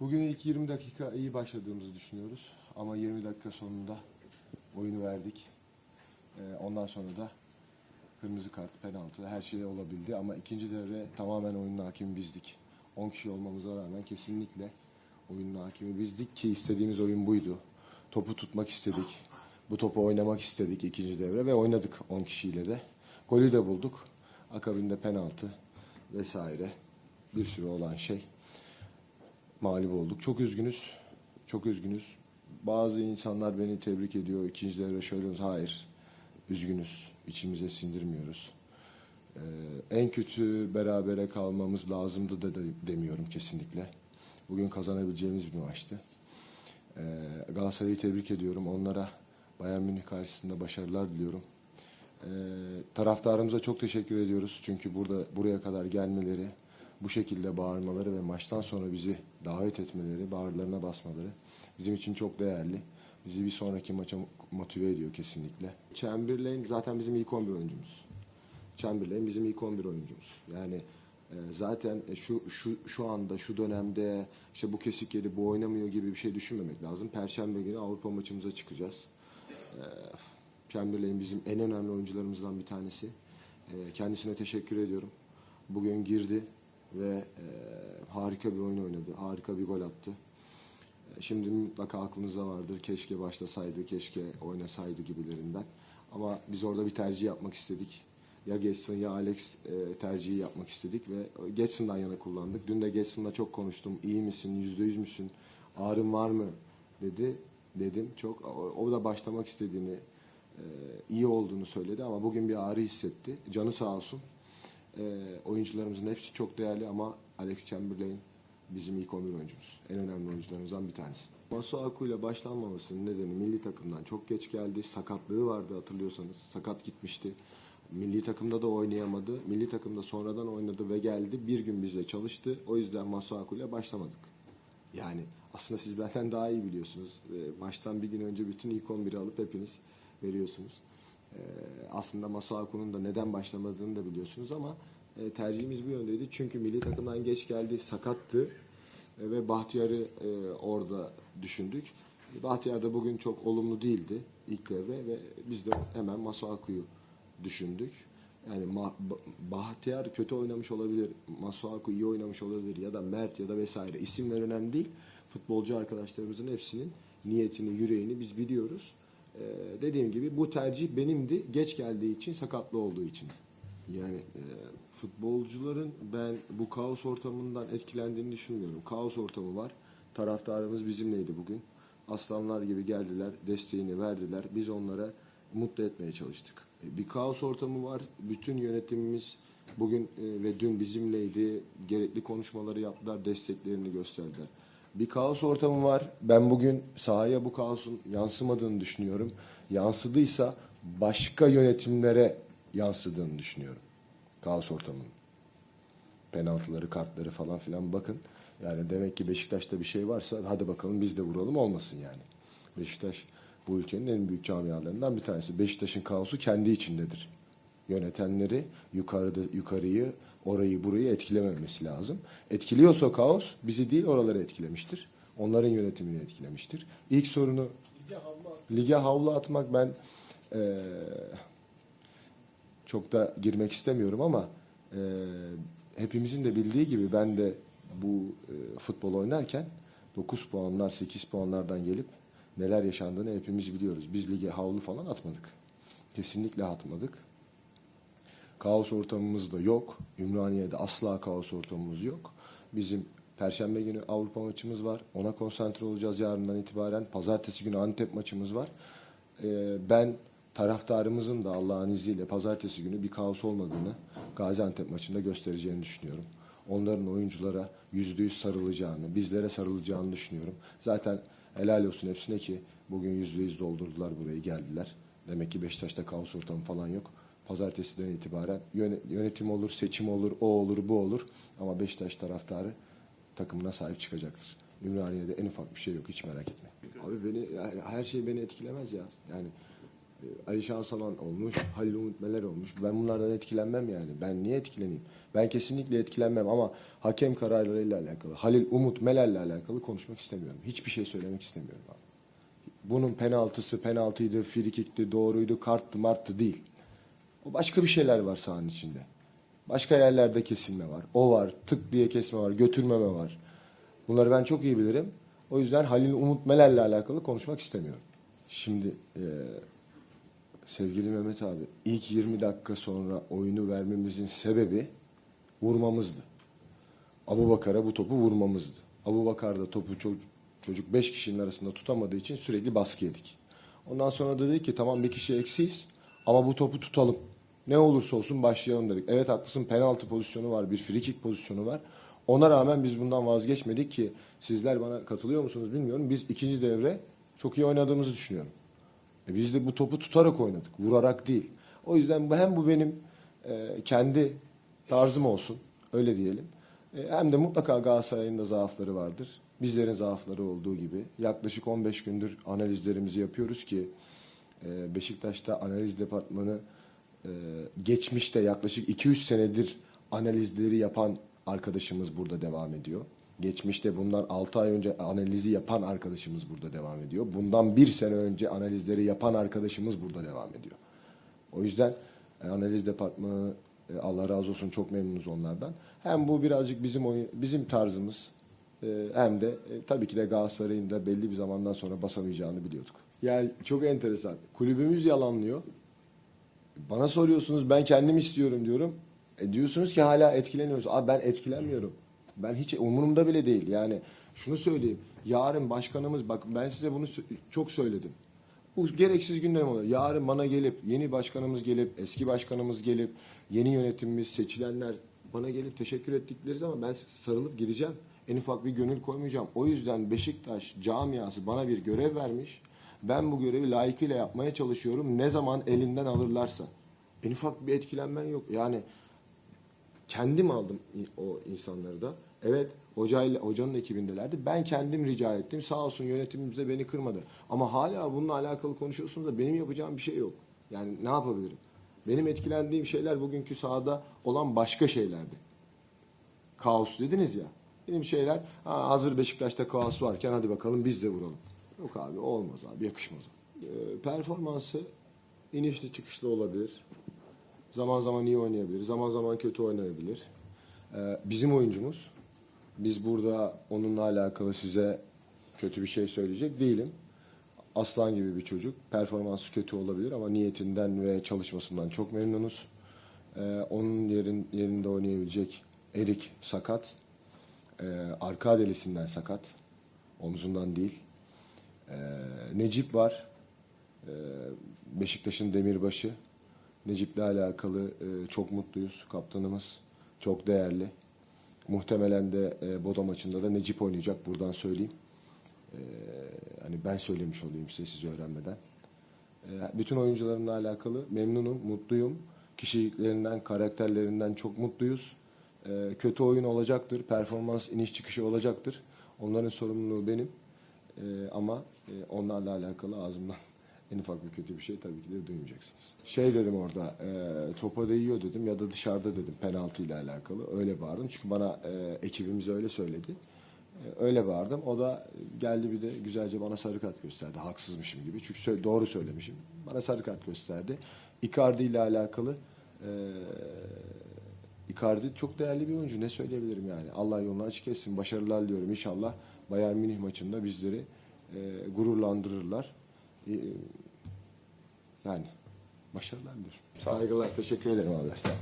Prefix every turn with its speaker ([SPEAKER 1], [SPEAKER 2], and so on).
[SPEAKER 1] Bugün ilk 20 dakika iyi başladığımızı düşünüyoruz. Ama 20 dakika sonunda oyunu verdik. Ee, ondan sonra da kırmızı kart, penaltı her şey olabildi. Ama ikinci devre tamamen oyunun hakimi bizdik. 10 kişi olmamıza rağmen kesinlikle oyunun hakimi bizdik ki istediğimiz oyun buydu. Topu tutmak istedik. Bu topu oynamak istedik ikinci devre ve oynadık 10 kişiyle de. Golü de bulduk. Akabinde penaltı vesaire bir sürü olan şey mağlup olduk. Çok üzgünüz. Çok üzgünüz. Bazı insanlar beni tebrik ediyor. İkinci devre şöyle. Hayır. Üzgünüz. İçimize sindirmiyoruz. Ee, en kötü berabere kalmamız lazımdı da de- demiyorum kesinlikle. Bugün kazanabileceğimiz bir maçtı. Ee, Galatasaray'ı tebrik ediyorum. Onlara Bayern Münih karşısında başarılar diliyorum. Ee, taraftarımıza çok teşekkür ediyoruz. Çünkü burada buraya kadar gelmeleri, bu şekilde bağırmaları ve maçtan sonra bizi davet etmeleri, bağırlarına basmaları bizim için çok değerli. Bizi bir sonraki maça motive ediyor kesinlikle. Chamberlain zaten bizim ilk 11 oyuncumuz. Chamberlain bizim ilk 11 oyuncumuz. Yani e, zaten e, şu şu şu anda şu dönemde işte bu kesik yedi bu oynamıyor gibi bir şey düşünmemek lazım. Perşembe günü Avrupa maçımıza çıkacağız. E, Chamberlain bizim en önemli oyuncularımızdan bir tanesi. Kendisine teşekkür ediyorum. Bugün girdi ve e, harika bir oyun oynadı. Harika bir gol attı. E, Şimdi mutlaka aklınızda vardır. Keşke başlasaydı, keşke oynasaydı gibilerinden. Ama biz orada bir tercih yapmak istedik. Ya Getson ya Alex e, tercihi yapmak istedik ve Getson'dan yana kullandık. Dün de Getson'la çok konuştum. İyi misin, yüzde yüz müsün, ağrın var mı dedi. Dedim çok. O, da başlamak istediğini, e, iyi olduğunu söyledi ama bugün bir ağrı hissetti. Canı sağ olsun. E, oyuncularımızın hepsi çok değerli ama Alex Chamberlain bizim ilk 11 oyuncumuz. En önemli oyuncularımızdan bir tanesi. Masuaku ile başlanmamasının nedeni milli takımdan çok geç geldi. Sakatlığı vardı hatırlıyorsanız. Sakat gitmişti. Milli takımda da oynayamadı. Milli takımda sonradan oynadı ve geldi. Bir gün bizle çalıştı. O yüzden Masuaku ile başlamadık. Yani aslında siz benden daha iyi biliyorsunuz. E, maçtan bir gün önce bütün ilk 11'i alıp hepiniz veriyorsunuz. E, aslında Masuaku'nun da neden başlamadığını da biliyorsunuz ama e, tercihimiz bu yöndeydi. Çünkü milli takımdan geç geldi, sakattı E, ve Bahtiyar'ı e, orada düşündük. Bahtiyar da bugün çok olumlu değildi ilk devre ve biz de hemen Masuaku'yu düşündük. Yani Ma- Ba- Bahtiyar kötü oynamış olabilir, Masuaku iyi oynamış olabilir ya da Mert ya da vesaire. İsimler önemli değil. Futbolcu arkadaşlarımızın hepsinin niyetini, yüreğini biz biliyoruz. Ee, dediğim gibi bu tercih benimdi. Geç geldiği için, sakatlı olduğu için. Yani e, futbolcuların ben bu kaos ortamından etkilendiğini düşünmüyorum. Kaos ortamı var. Taraftarımız bizimleydi bugün. Aslanlar gibi geldiler, desteğini verdiler. Biz onlara mutlu etmeye çalıştık. E, Bir kaos ortamı var. Bütün yönetimimiz bugün e, ve dün bizimleydi. Gerekli konuşmaları yaptılar, desteklerini gösterdiler. Bir kaos ortamı var. Ben bugün sahaya bu kaosun yansımadığını düşünüyorum. Yansıdıysa başka yönetimlere yansıdığını düşünüyorum. Kaos ortamının. Penaltıları, kartları falan filan bakın. Yani demek ki Beşiktaş'ta bir şey varsa hadi bakalım biz de vuralım olmasın yani. Beşiktaş bu ülkenin en büyük camialarından bir tanesi. Beşiktaş'ın kaosu kendi içindedir. Yönetenleri yukarıda yukarıyı orayı burayı etkilememesi lazım. Etkiliyorsa kaos bizi değil oraları etkilemiştir. Onların yönetimini etkilemiştir. İlk sorunu lige havlu atmak ben eee, çok da girmek istemiyorum ama eee, hepimizin de bildiği gibi ben de bu eee, futbol oynarken 9 puanlar 8 puanlardan gelip neler yaşandığını hepimiz biliyoruz. Biz lige havlu falan atmadık. Kesinlikle atmadık. Kaos ortamımız da yok. Ümraniye'de asla kaos ortamımız yok. Bizim Perşembe günü Avrupa maçımız var. Ona konsantre olacağız yarından itibaren. Pazartesi günü Antep maçımız var. Ee, ben taraftarımızın da Allah'ın izniyle pazartesi günü bir kaos olmadığını Gaziantep maçında göstereceğini düşünüyorum. Onların oyunculara yüzde yüz sarılacağını, bizlere sarılacağını düşünüyorum. Zaten helal olsun hepsine ki bugün yüzde yüz doldurdular burayı geldiler. Demek ki Beşiktaş'ta kaos ortamı falan yok. Pazartesiden itibaren yöne- yönetim olur, seçim olur, o olur, bu olur. Ama Beşiktaş taraftarı takımına sahip çıkacaktır. Ümraniye'de en ufak bir şey yok, hiç merak etme. Abi beni, her şey beni etkilemez ya. Yani E, Ali Şansalan olmuş, Halil Umut Meler olmuş. Ben bunlardan etkilenmem yani. Ben niye etkileneyim? Ben kesinlikle etkilenmem ama hakem kararlarıyla alakalı, Halil Umut Meler'le alakalı konuşmak istemiyorum. Hiçbir şey söylemek istemiyorum abi. Bunun penaltısı, penaltıydı, frikikti, doğruydu, karttı, marttı değil. O başka bir şeyler var sahanın içinde. Başka yerlerde kesilme var. O var, tık diye kesme var, götürmeme var. Bunları ben çok iyi bilirim. O yüzden Halil Umut Meler'le alakalı konuşmak istemiyorum. Şimdi e, sevgili Mehmet abi ilk 20 dakika sonra oyunu vermemizin sebebi vurmamızdı. Abu Bakar'a bu topu vurmamızdı. Abu Bakar da topu ço- çocuk 5 kişinin arasında tutamadığı için sürekli baskı yedik. Ondan sonra da dedik ki tamam bir kişi eksiyiz ama bu topu tutalım. Ne olursa olsun başlayalım dedik. Evet haklısın penaltı pozisyonu var, bir free kick pozisyonu var. Ona rağmen biz bundan vazgeçmedik ki sizler bana katılıyor musunuz bilmiyorum. Biz ikinci devre çok iyi oynadığımızı düşünüyorum. E biz de bu topu tutarak oynadık, vurarak değil. O yüzden hem bu benim e, kendi tarzım olsun, öyle diyelim. E, hem de mutlaka Galatasaray'ın da zaafları vardır. Bizlerin zaafları olduğu gibi. Yaklaşık 15 gündür analizlerimizi yapıyoruz ki e, Beşiktaş'ta analiz departmanı e, geçmişte yaklaşık 200 senedir analizleri yapan arkadaşımız burada devam ediyor. Geçmişte bundan 6 ay önce analizi yapan arkadaşımız burada devam ediyor. Bundan bir sene önce analizleri yapan arkadaşımız burada devam ediyor. O yüzden e, analiz departmanı e, Allah razı olsun çok memnunuz onlardan. Hem bu birazcık bizim oyun, bizim tarzımız hem de tabii ki de Galatasaray'ın da belli bir zamandan sonra basamayacağını biliyorduk. Yani çok enteresan. Kulübümüz yalanlıyor. Bana soruyorsunuz ben kendim istiyorum diyorum. E diyorsunuz ki hala etkileniyoruz. Abi ben etkilenmiyorum. Ben hiç umurumda bile değil. Yani şunu söyleyeyim. Yarın başkanımız bak ben size bunu çok söyledim. Bu gereksiz gündem oluyor. Yarın bana gelip yeni başkanımız gelip eski başkanımız gelip yeni yönetimimiz seçilenler bana gelip teşekkür ettikleri zaman ben sarılıp gideceğim. En ufak bir gönül koymayacağım. O yüzden Beşiktaş camiası bana bir görev vermiş. Ben bu görevi layıkıyla yapmaya çalışıyorum. Ne zaman elinden alırlarsa. En ufak bir etkilenmen yok. Yani kendim aldım o insanları da. Evet hocayla, hocanın ekibindelerdi. Ben kendim rica ettim. Sağ olsun yönetimimiz de beni kırmadı. Ama hala bununla alakalı konuşuyorsunuz da benim yapacağım bir şey yok. Yani ne yapabilirim? Benim etkilendiğim şeyler bugünkü sahada olan başka şeylerdi. Kaos dediniz ya. Benim şeyler ha, hazır Beşiktaş'ta kaos varken hadi bakalım biz de vuralım. Yok abi olmaz abi yakışmaz. Ee, performansı inişli çıkışlı olabilir. Zaman zaman iyi oynayabilir, zaman zaman kötü oynayabilir. Ee, bizim oyuncumuz. Biz burada onunla alakalı size kötü bir şey söyleyecek değilim. Aslan gibi bir çocuk. Performansı kötü olabilir ama niyetinden ve çalışmasından çok memnunuz. Ee, onun yerin, yerinde oynayabilecek Erik sakat. Ee, arka delisinden sakat. Omzundan değil. Ee, Necip var. Ee, Beşiktaş'ın demirbaşı. Necip'le alakalı e, çok mutluyuz. Kaptanımız çok değerli. Muhtemelen de e, Bodo maçında da Necip oynayacak. Buradan söyleyeyim. Ee, hani ben söylemiş olayım size siz öğrenmeden. Bütün oyuncularımla alakalı memnunum, mutluyum. Kişiliklerinden, karakterlerinden çok mutluyuz. Kötü oyun olacaktır, performans iniş çıkışı olacaktır. Onların sorumluluğu benim. Ama onlarla alakalı ağzımdan en ufak bir kötü bir şey tabii ki de duymayacaksınız. Şey dedim orada, e, topa değiyor dedim ya da dışarıda dedim penaltı ile alakalı. Öyle bağırdım çünkü bana e, ekibimiz öyle söyledi. E, Öyle bağırdım. O da geldi bir de güzelce bana sarı kart gösterdi. Haksızmışım gibi. Çünkü sö- doğru söylemişim. Bana sarı kart gösterdi. Icardi ile alakalı e, Icardi çok değerli bir oyuncu. Ne söyleyebilirim yani. Allah yolunu açık etsin. Başarılar diliyorum. İnşallah Bayern Münih maçında bizleri e, gururlandırırlar. E, yani başarılar. Saygılar, teşekkür ederim abiler. Sağ olun.